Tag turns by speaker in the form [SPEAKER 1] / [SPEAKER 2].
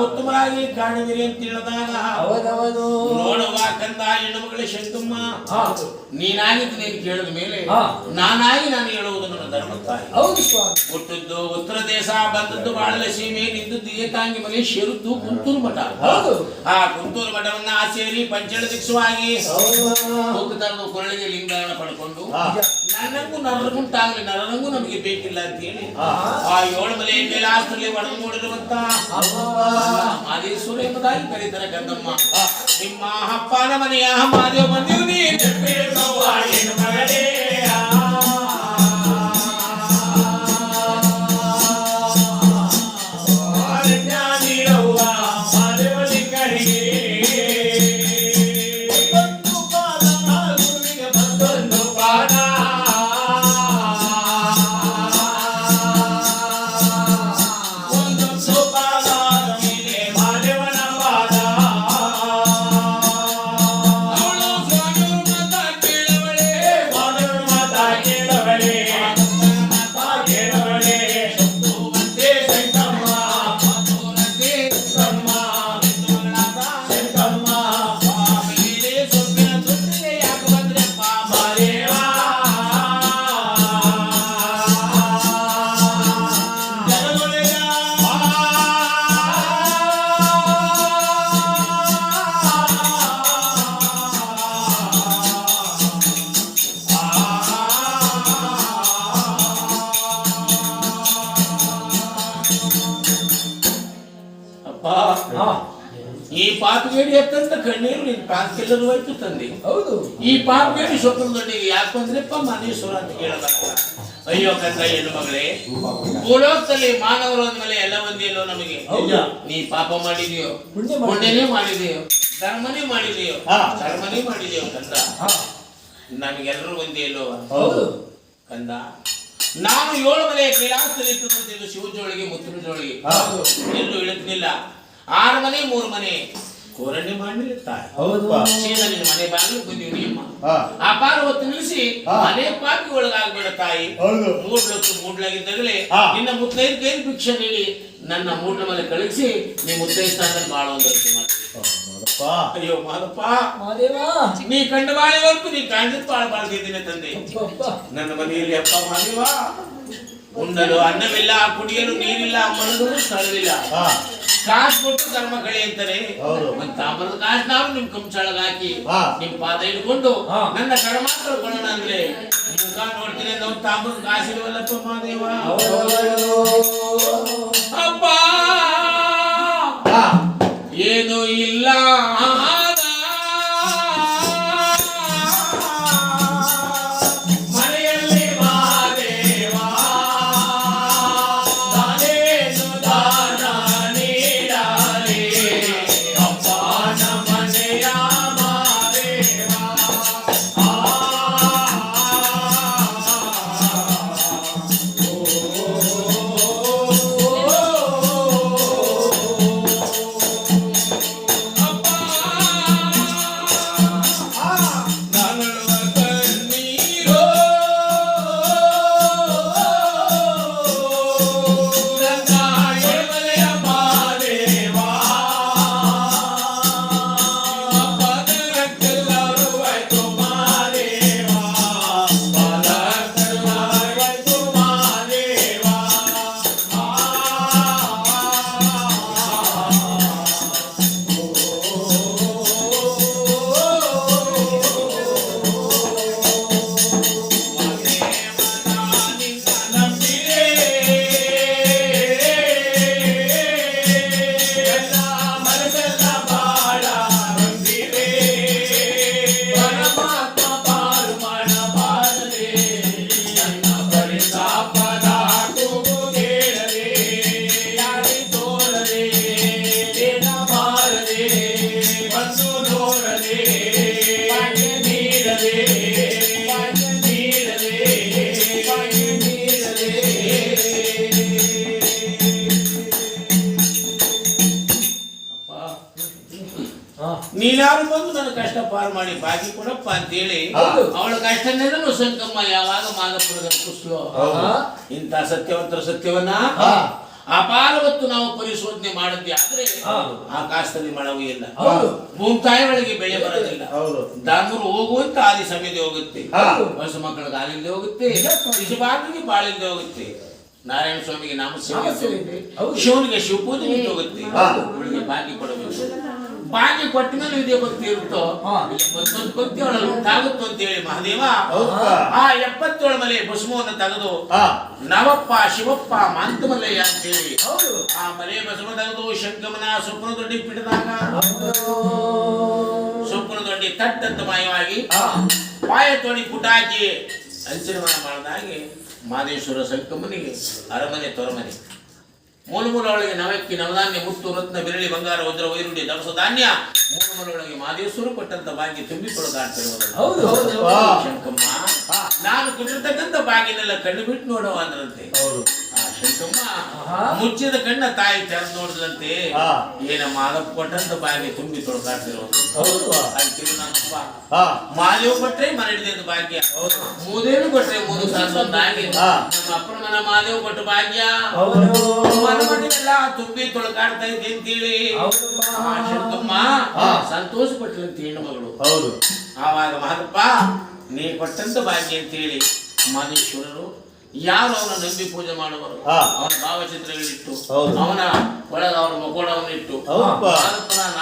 [SPEAKER 1] ಉತ್ತಮರಾಗಿ ಕಾಣಿದಿರಿ ಅಂತ ಹೇಳಿದಾಗ
[SPEAKER 2] ಹೌದೌದು.
[SPEAKER 1] ನೋಡುವ ಕಂದ ಹೆಣ್ಣು ಮಗಳೇ ಶಂಕಮ್ಮ ನೀನಾಗಿದ್ದು ನೀನು ಕೇಳಿದ ಮೇಲೆ ನಾನಾಗಿ ನಾನು ಹೇಳುವುದು ನನ್ನ ಧರ್ಮ ತಾಯಿ
[SPEAKER 2] ಹೌದು ಸ್ವಾಮಿ.
[SPEAKER 1] ಹುಟ್ಟಿದ್ದು ಉತ್ತರ ದೇಶ ಬಂದದ್ದು ಬಾಳಲ ಸೀಮೆ ನಿಂತದ್ದು ಏಕಾಂಗಿ ಮನೆ ಸೇರುತ್ತು ಕುಂತೂರು ಮಠ.
[SPEAKER 2] ಹೌದು.
[SPEAKER 1] ಆ ಕುಂತೂರು ಮಠವನ್ನ ಆ ಸೇರಿ ಪಂಚಳ ದಿಕ್ಷವಾಗಿ ಹೋಗ್ತಾರದು ಕೊರಳಿಗೆ ಲಿಂಗಾಯಣ ಪಡ್ಕೊಂಡು ನನ್ನಂಗೂ ನರಗುಂಟಾಗ್ಲಿ ನರನಂಗೂ ನಮಗೆ ಬೇಕಿಲ್ಲ ಅಂತ ಹೇಳಿ ಆ ಏಳು ಮಲೆ ಕೈಲಾಸದಲ್ಲಿ ಒಡೆದು ನೋಡಿರುವಂತ ಮಾದೇಶ್ವರ ಎಂಬುದಾಗಿ ಕರೀತಾರೆ ಗಂಗಮ್ಮ. ನಿಮ್ಮ ಅಪ್ಪನ ಮನೆಯ ಮಾದೇವ ನೀ ಪಾಪಿಗೇಡಿ ಎತ್ತಂತ ಕಣ್ಣೀರು ನಿನ್ ಕಾಲ್ಕೆಲ್ಲರೂ ಹೋಯ್ತು ತಂದೆ.
[SPEAKER 2] ಹೌದು.
[SPEAKER 1] ಈ ಪಾಪಿಗೇಡಿ ಸ್ವಪ್ನ ದೊಡ್ಡಿಗೆ ಯಾಕೆ ಬಂದ್ರಪ್ಪ? ಮನೇಶ್ವರ ಅಂತ ಕೇಳದಾಗ ಅಯ್ಯೋ ಕಂದ ಹೆಣ್ಣು ಮಗಳೇ ಭೂಲೋಕದಲ್ಲಿ ಮಾನವರು ಅಂದ್ಮೇಲೆ ಎಲ್ಲ ಬಂದಿಯಲ್ಲೋ ನಮಗೆ? ನೀ ಪಾಪ ಮಾಡಿದೆಯೋ?
[SPEAKER 2] ಪುಣ್ಯ ಮಾಡಿದ್ಯೋ?
[SPEAKER 1] ಪುಣ್ಯನೇ ಮಾಡಿದೆಯೋ? ಧರ್ಮನೇ ಮಾಡಿದೆಯೋ. ಧರ್ಮನೇ ಮಾಡಿದೆಯೋ ಕಂದ?
[SPEAKER 2] ಹಾ.
[SPEAKER 1] ನಮಗೆಲ್ಲರೂ ಬಂದಿಯಲ್ಲೋ
[SPEAKER 2] ಹೌದು.
[SPEAKER 1] ಕಂದ ನಾನು ಏಳು ಮನೆಯ ಕೈಲಾಸದಲ್ಲಿ ಶಿವಜೋಳಿಗೆ ಮುತ್ತಿನ ಜೋಳಿಗೆ. ಎಲ್ಲೂ ಇಳಿತಿಲ್ಲ ಆರು ಮನೆ ಮೂರು ಮನೆ. ಕೋರಣ್ಯ ಮಾಡಿರ್ತಾರೆ
[SPEAKER 2] ಹೌದು.
[SPEAKER 1] ಸೀದಾ ನಿನ್ನ ಮನೆ ಬಾಗಿಲು ಬಂದೀವಿ ನಿಮ್ಮ.
[SPEAKER 3] ಹಾ.
[SPEAKER 1] ಆ ಪಾರ ಹೊತ್ತು ನಿಲ್ಲಿಸಿ. ಮನೆ ಪಾಪಿ ಒಳಗಾಗ್ಬೇಡ ತಾಯಿ.
[SPEAKER 3] ಹೌದು.
[SPEAKER 1] ಮೂಡ್ಲೊತ್ತು ಮೂಡ್ಲಾಗಿದ್ದಾಗಲೇ
[SPEAKER 3] ಹಾ.
[SPEAKER 1] ನಿನ್ನ ಮುತ್ತೈದು ಕೈ ಭಿಕ್ಷೆ ನೀಡಿ ನನ್ನ ಮೂಡ್ಲ ಮೇಲೆ ಕಳಿಸಿ ನೀ ಮುತ್ತೈ ಸ್ಥಾನದಲ್ಲಿ ಬಾಳುವಂತ
[SPEAKER 3] ನೋಡಪ್ಪ
[SPEAKER 1] ಅಯ್ಯೋ ಮಾದಪ್ಪ
[SPEAKER 2] ಮಾದೇವ.
[SPEAKER 1] ನೀ ಕಂಡ ಬಾಳೆವರೆಗೂ ನೀ ಕಾಂಜಿತ್ ಬಾಳ ಬಾಳ್ತಿದ್ದೀನಿ ತಂದೆ. ನನ್ನ ಮನೆಯಲ್ಲಿ ಅಪ್ಪ ಮಾದೇವ. ಉಣ್ಣಲು ಅನ್ನವಿಲ್ಲ ಕುಡಿಯಲು ನೀರಿಲ್ಲ ಮನದು ಸ್ಥಳವಿಲ್ಲ. ಕಾಸು ಕೊಟ್ಟು ಧರ್ಮ ಕಳೆ ಅಂತಾರೆ
[SPEAKER 3] ಹೌದು.
[SPEAKER 1] ತಾಮ್ರದ ಕಾಸು ನಾವು ನಿಮ್ ಕಂಚಳಗ ಹಾಕಿ
[SPEAKER 3] ಹಾ.
[SPEAKER 1] ನಿಮ್ ಪಾದ ಹಿಡ್ಕೊಂಡು
[SPEAKER 2] ಹಾ.
[SPEAKER 1] ನನ್ನ ಕಡ ಮಾತ್ರ ಕೊಡೋಣ ಅಂದ್ರೆ ಮುಖ ನೋಡ್ತೀನಿ ನಾವು ಒಂದು ತಾಮ್ರದ ಕಾಸು ಇರುವಲ್ಲಪ್ಪ ಮಾದೇವ
[SPEAKER 2] ಹೌದು
[SPEAKER 1] ಅಪ್ಪ
[SPEAKER 3] ಹಾ
[SPEAKER 1] ಏನು ಇಲ್ಲ ಮಾದೇವ ಕಷ್ಟ ಪಾರು ಮಾಡಿ ಬಾಕಿ ಕೊಡಪ್ಪ ಅಂತೇಳಿ. ಅವಳ ಕಷ್ಟ ನೆರಳು ಸಂಕಮ್ಮ ಯಾವಾಗ ಮಾದಪುರದ ಕುಸ್ಲು ಇಂತ ಸತ್ಯವಂತರ ಸತ್ಯವನ್ನ. ಅಪಾರ ಹೊತ್ತು ನಾವು ಪರಿಶೋಧನೆ ಮಾಡುತ್ತಿ ಆದ್ರೆ. ಆಕಾಶದಲ್ಲಿ ಮಳವು ಇಲ್ಲ. ಭೂಮಿತಾಯಿ ಒಳಗೆ ಬೆಳೆ ಬರೋದಿಲ್ಲ. ದಾನೂರು ಹೋಗುವಂತ ಆದಿ ಸಮಯದ ಹೋಗುತ್ತೆ. ಹೊಸ ಮಕ್ಕಳ ಗಾಲಿಂದ ಹೋಗುತ್ತೆ. ಶಿಶುಪಾಲನಿಗೆ ಬಾಳಿಂದ ಹೋಗುತ್ತೆ. ನಾರಾಯಣ ಸ್ವಾಮಿಗೆ ನಾಮ ಶಿವನಿಗೆ ಶಿವಪೂಜೆಗೆ ಹೋಗುತ್ತೆ. ಇವಳಿಗೆ ಕೊಡಬೇಕು. ಭಾಗ್ಯ ಕೊಟ್ಟ ಮೇಲೆ ಇದೇ ಭಕ್ತಿ ಇರುತ್ತೋ? ಭಕ್ತಿ ಒಳಗೆ ಉಂಟಾಗುತ್ತೋ ಅಂತ ಹೇಳಿ ಮಹಾದೇವ.
[SPEAKER 3] ಹೌದಾ
[SPEAKER 1] ಆ ಎಪ್ಪತ್ತೇಳು ಮಲೆ ಭಸ್ಮವನ್ನು ತೆಗೆದು ನವಪ್ಪ ಶಿವಪ್ಪ ಮಾಂತಮಲ್ಲಯ್ಯ ಅಂತ ಹೇಳಿ. ಆ ಮಲೆ ಭಸ್ಮ ತೆಗೆದು ಶಂಕಮನ ಸ್ವಪ್ನ ದೊಡ್ಡಿ ಪಿಡಿದಾಗ ಸ್ವಪ್ನ ದೊಡ್ಡಿ ತಟ್ಟಂತ ಮಾಯವಾಗಿ ಪಾಯ ತೋಡಿ ಪುಟಾಕಿ. ಅಂಚಿನ ಮಾಡಿದಾಗೆ ಮಾದೇಶ್ವರ ಸಂಕಮನಿಗೆ ಅರಮನೆ ತೊರಮನೆ. ಮೂಲ ನವೆಕ್ಕಿ ಒಳಗೆ ನವಕ್ಕಿ ನವಧಾನ್ಯ ಮುತ್ತು ರತ್ನ ಬೆರಳಿ ಬಂಗಾರ ವಜ್ರ ವೈರುಣ್ಯ ದವಸ ಧಾನ್ಯ. ಮೂಲ ಮಾದೇಶ್ವರು ಕೊಟ್ಟಂತ ಭಾಗ್ಯ ತುಂಬಿಕೊಳ್ಳುತ್ತಾಡ್ತಿರುವುದು
[SPEAKER 2] ಹೌದು.
[SPEAKER 1] ಶಂಕಮ್ಮ ನಾನು ಕುಡಿರ್ತಕ್ಕಂಥ ಬಾಗಿಲೆಲ್ಲ ಕಣ್ಣು ಬಿಟ್ಟು ನೋಡುವ ಅಂದ್ರಂತೆ. ಮುಚ್ಚಿದ ಕಣ್ಣ ತಾಯಿ ತೆರೆದು
[SPEAKER 3] ನೋಡಿದ್ರಂತೆ.
[SPEAKER 1] ಏನ ಮಾದಪ್ಪ ಕೊಟ್ಟಂತ ಬಾಗಿ ತುಂಬಿ ತೊಳ್ಕಾಡ್ತಿರೋದು. ಮಾದೇವ್ ಕೊಟ್ರೆ ಮನೆ ಹಿಡಿದ ಭಾಗ್ಯ. ಮೂದೇನು ಕೊಟ್ರೆ ಮೂರು ಸಾಸೊಂದಾಗಿ
[SPEAKER 3] ಭಾಗ್ಯ.
[SPEAKER 1] ನಮ್ಮ ಅಪ್ಪನ ಮನ ಮಾದೇವ್ ಕೊಟ್ಟ ಭಾಗ್ಯ.
[SPEAKER 2] ಹೌದು.
[SPEAKER 1] ಮನ ಮನೆಯೆಲ್ಲ ತುಂಬಿ ತೊಳ್ಕಾಡ್ತಾ ಇದ್ದೆ ಅಂತೇಳಿ. ಸಂತೋಷ ಪಟ್ಟಲಂತ ಹೆಣ್ಣು ಮಗಳು.
[SPEAKER 3] ಹೌದು.
[SPEAKER 1] ಆವಾಗ ಮಹದಪ್ಪ ನೀ ಕೊಟ್ಟಂತ ಭಾಗ್ಯ ಅಂತೇಳಿ ಮಾದೇಶ್ವರರು ಯಾರು ಅವನ ನಂಬಿ ಪೂಜೆ ಮಾಡುವರು. ಅವನ ಭಾವಚಿತ್ರಗಳಿಟ್ಟು. ಅವನ ಒಳಗ ಅವನ
[SPEAKER 3] ಹೌದಪ್ಪ.
[SPEAKER 1] ಮಾದಪ್ಪನ